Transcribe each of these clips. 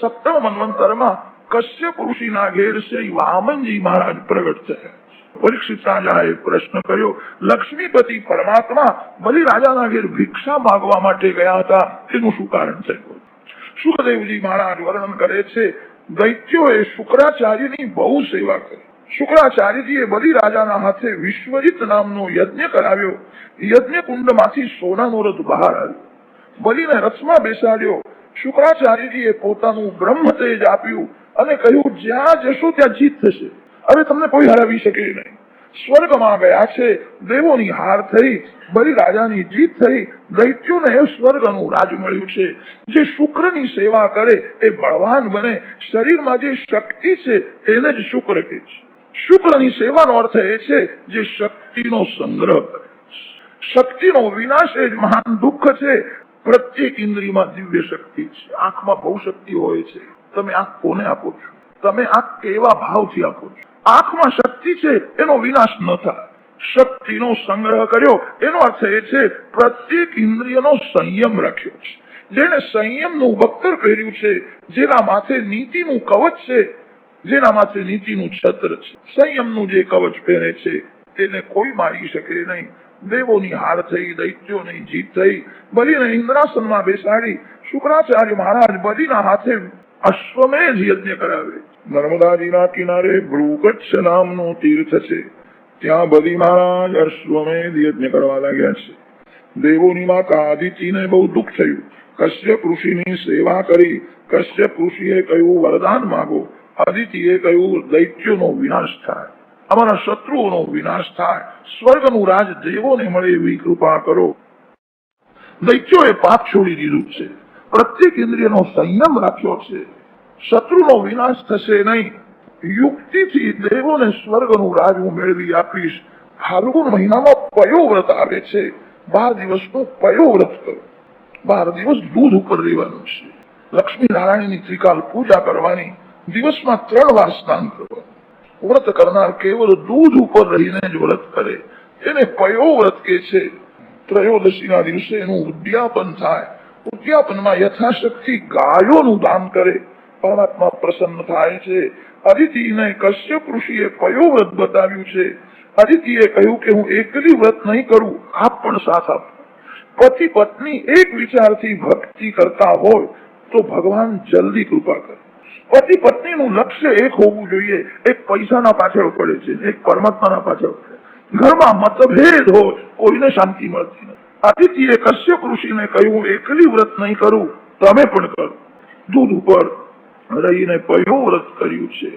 સપ્તમ મન્વંતરમાં કશ્યપ ઋષિના ઘેર શ્રી વામનજી મહારાજ પ્રગટ થયા. પરીક્ષિત રાજાએ પ્રશ્ન કર્યો, લક્ષ્મીપતિ પરમાત્મા બલિ રાજાના ઘેર ભિક્ષા માગવા માટે ગયા હતા એનું શું કારણ છે? સુખદેવજી મહારાજ વર્ણન કરે છે, દૈત્યોએ શુક્રાચાર્યની બહુ સેવા કરી. શુક્રાચાર્યજીએ બલિ રાજાના હાથે વિશ્વજીત નામનો યજ્ઞ કરાવ્યો. યજ્ઞ કુંડમાંથી સોનાનો રથ બહાર આવ્યો. બલિને રથમાં બેસાડ્યો. શુક્રાચાર્યજીએ પોતાનું બ્રહ્મ તેજ આપ્યું અને કહ્યું, જ્યાં જશો ત્યાં જીત થશે. હવે તમને કોઈ હરાવી શકે નહીં. સ્વર્ગમાં ગયા છે, દેવોની હાર થઈ બલિ રાજાની જીત થઈ, દૈત્યોને સ્વર્ગનું રાજ મળ્યું છે. જે શુક્રની સેવા કરે એ બળવાન બને. શરીરમાં જે શક્તિ છે એને જ શુક્ર કહે છે. શુક્રની સેવાનો અર્થ એ છે જે શક્તિનો સંગ્રહ કરે. શક્તિનો વિનાશ એ જ મહાન દુઃખ છે. પ્રત્યેક ઇન્દ્રિયમાં દિવ્ય શક્તિ છે. આંખમાં બહુ શક્તિ હોય છે. તમે આંખ કોને આપો છો? તમે આંખ કેવા ભાવથી આપો છો? આંખમાં શક્તિ છે, એનો વિનાશ ન થાય. શક્તિનો સંગ્રહ કર્યો, એનો અર્થ એ છે, પ્રત્યેક ઇન્દ્રિયનો સંયમ રાખ્યો છે. જેને સંયમનું વક્તર પહેર્યું છે, જેના માથે નીતિનું કવચ છે, જેના માથે નીતિનું છત્ર છે. સંયમનું જે કવચ પહેરે છે, તેને કોઈ મારી શકે નહીં. દેવોની હાર થઈ, દૈત્યોની જીત થઈ, બલીને ઇન્દ્રાસનમાં બેસાડી, શુક્રાચાર્ય મહારાજ બલીના હાથે અશ્વમેધ યજ્ઞ કરાવે. નર્મદાજીના કિનારે ભૃગચ્છ નામનું તીર્થ છે. ત્યાં બલી મહારાજ અશ્વમેધ યજ્ઞ કરવા લાગ્યા છે. દેવોની માતા આદિત્યને બહુ દુઃખ થયું. કશ્યપ ઋષિની સેવા કરી. કશ્યપ ઋષિએ કહ્યું, વરદાન માગો. આદિત્યએ કહ્યું, દૈત્યોનો વિનાશ થાય. અમારા શત્રુઓનો વિનાશ થાય. સ્વર્ગનું રાજ દેવોને મળે એવી કૃપા કરો. દૈત્યોએ પાપ છોડી દીધું છે. પ્રત્યેક ઇન્દ્રિયનો સંયમ રાખ્યો છે. શત્રુનો વિનાશ થશે નહીં. યુક્તિથી દેવોને સ્વર્ગનું રાજ હું મેળવી આપીશ. ફાલ્ગુન મહિનામાં પયો વ્રત આવે છે. બાર દિવસનું પયો વ્રત કરો. બાર દિવસ દૂધ ઉપર રહેવાનું છે. લક્ષ્મી નારાયણની ત્રિકાલ પૂજા કરવાની. દિવસમાં ત્રણ વાર સ્નાન કરવાનું. વ્રત કરનાર કેવલ દૂધ ઉપર રહીને જ વ્રત કરે. એને પયો વ્રત કે છે? ત્રયોદશીના દિવસે એનું ઉદ્યાપન થાય. ઉદ્યાપનમાં યથાશક્તિ ગાયોનું દાન કરે. પરમાત્મા પ્રસન્ન થાય છે. અદિતિને કશ્યપ ઋષિએ કયો વ્રત બતાવ્યું છે. અદિતિએ કહ્યું કે હું એકલી વ્રત નહીં કરું, આપ પણ સાથ આપ. પતિ પત્ની એક વિચારથી ભક્તિ કરતા હોય તો ભગવાન જલ્દી કૃપા કરે. પતિ પત્નીનું લક્ષ્ય એક હોવું જોઈએ. એક પૈસાના પાછળ પડે છે, એક પરમાત્માના પાછળ ઘરમાં મતભેદ હોય, કોઈને શાંતિ મળતી નથી. આદિત્યએ કશ્યપ ઋષિને કહ્યું, એકલી વ્રત નહીં કરું, તમે પણ કરો. દૂધ ઉપર રહીને પયો વ્રત કર્યું છે.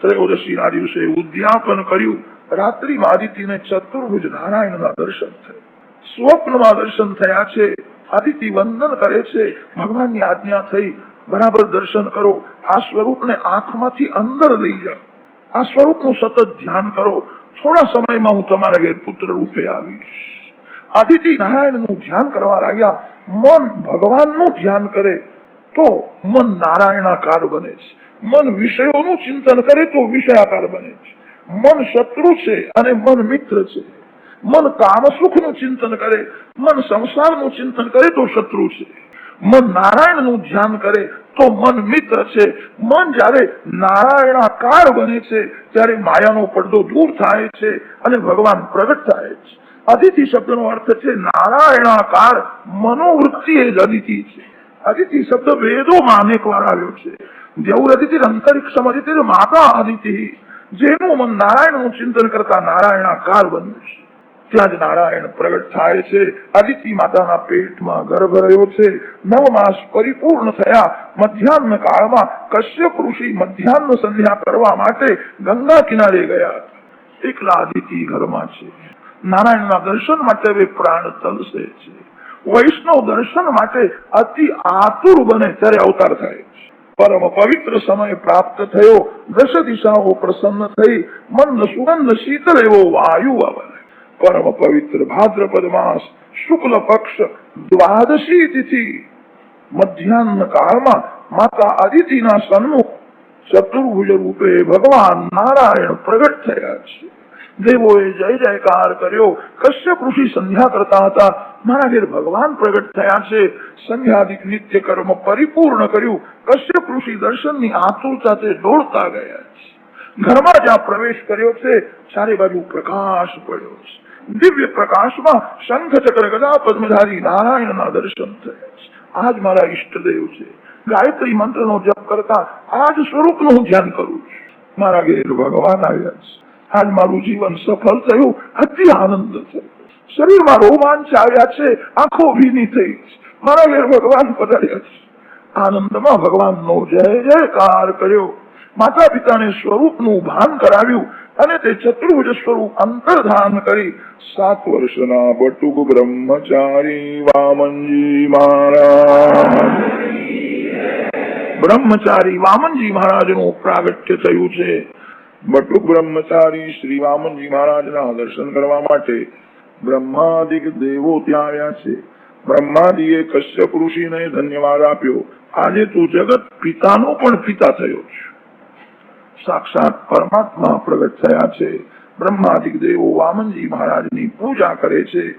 ત્રયોદશીના દિવસે ઉદ્યાપન કર્યું. રાત્રિમાં આદિત્યને ચતુર્ભુજ નારાયણના દર્શન થયા. સ્વપ્નમાં દર્શન થયા છે. આદિત્ય વંદન કરે છે. ભગવાનની આજ્ઞા થઈ. બરાબર દર્શન કરો, આ સ્વરૂપને આંખમાંથી અંદર લઈ જાઓ. આ સ્વરૂપનું સતત ધ્યાન કરો. થોડા સમયમાં હું તમારા ઘેર પુત્ર રૂપે આવીશ. આદિતિ નારાયણનું ધ્યાન કરવા લાગ્યા, મન ભગવાનનું ધ્યાન કરે, તો મન નારાયણાકાર બને છે. મન વિષયોનું ચિંતન કરે, તો વિષયાકાર બને છે. મન શત્રુ છે અને મન મિત્ર છે. મન કામ સુખનું ચિંતન કરે, મન સંસારનું ચિંતન કરે, તો શત્રુ છે. મન નારાયણનું ધ્યાન કરે તો મન મિત્ર છે. મન જ્યારે નારાયણાકાર બને છે, ત્યારે માયાનો પડદો દૂર થાય છે અને ભગવાન પ્રગટ થાય છે. અદિતિ શબ્દનો અર્થ છે નારાયણાકાર મનોવૃત્તિ એ જ અતિથિ છે. અતિથિ શબ્દ વેદોમાં અનેક વાર આવ્યો છે. જેવું અતિથિ અંતરિક્ષમ અતિથિ માતા અતિથિ જેનું મન નારાયણનું ચિંતન કરતા નારાયણાકાર બન્યું છે. ત્યાં જ નારાયણ પ્રગટ થાય છે અદિતિ માતાના પેટમાં ગર્ભ રહ્યો છે નવ માસ પરિપૂર્ણ થયા મધ્યાહન કાળમાં કશ્યપ ઋષિ મધ્યાહન સંધ્યા કરવા માટે ગંગા કિનારે ગયા એકલા અદિતિ ઘરમાં છે નારાયણના દર્શન માટે બે પ્રાણ તલસે છે વૈષ્ણવ દર્શન માટે અતિ આતુર બને ત્યારે અવતાર થાય છે પરમ પવિત્ર સમય પ્રાપ્ત થયો દશ દિશાઓ પ્રસન્ન થઈ મન સુગંધ શીતળ એવો વાયુ આવે પરમ પવિત્ર ભાદ્રપદ માસ શુક્લ પક્ષ દ્વાદશી તિથિ મધ્યાહન કાળમાં માતા અદિતિના સન્મુખ ચતુર્ભુજ રૂપે ભગવાન નારાયણ પ્રગટ થયા છે। દેવોએ જય જયકાર કર્યો। કશ્યપ ઋષિ સંધ્યા કરતા હતા। મારા ઘેર ભગવાન પ્રગટ થયા છે। સંધ્યાદિક નિત્ય કર્મ પરિપૂર્ણ કર્યું। કશ્યપ ઋષિ દર્શનની આતુરતાથી દોડતા ગયા છે। ઘરમાં જ્યાં પ્રવેશ કર્યો છે। ચારે બાજુ પ્રકાશ પડ્યો છે। દિવ્ય પ્રકાશમાં શંખ ચક્ર ગદા પદ્મધારી નારાયણના દર્શન થયા છે આજ મારા ઈષ્ટદેવ છે ગાયત્રી મંત્રનો જપ કરતા આજ સ્વરૂપનું હું ધ્યાન કરું છું મારા ઘેર ભગવાન આવ્યા છે આજ મારું જીવન સફળ થયું, અતિ આનંદ થયો। શરીરમાં રોમાંચ આવ્યા છે, આંખો ભીની થઈ. મારા ઘેર ભગવાન પધાર્યા છે। આનંદમાં ભગવાનનો જય જયકાર કર્યો। માતા પિતાને સ્વરૂપનું ભાન કરાવ્યું। અને તે ચતુર્ભુજ સ્વરૂપ અંતર્ધાન કરી સાત વર્ષના બટુક બ્રહ્મચારી વામનજી મહારાજ. બ્રહ્મચારી વામનજી મહારાજનું પ્રાગટ્ય થયું છે. બટુક બ્રહ્મચારી શ્રી વામનજી મહારાજના દર્શન કરવા માટે બ્રહ્માદિક દેવો ત્યાં આવ્યા છે. બ્રહ્માદિએ કશ્યપ ઋષિને ધન્યવાદ આપ્યો. આજે તું જગત પિતાનો પણ પિતા થયો છે. સાક્ષાત પરમાત્મા પ્રગટ થયા છે. બ્રહ્માદિક દેવો વામનજી મહારાજની પૂજા કરે છે.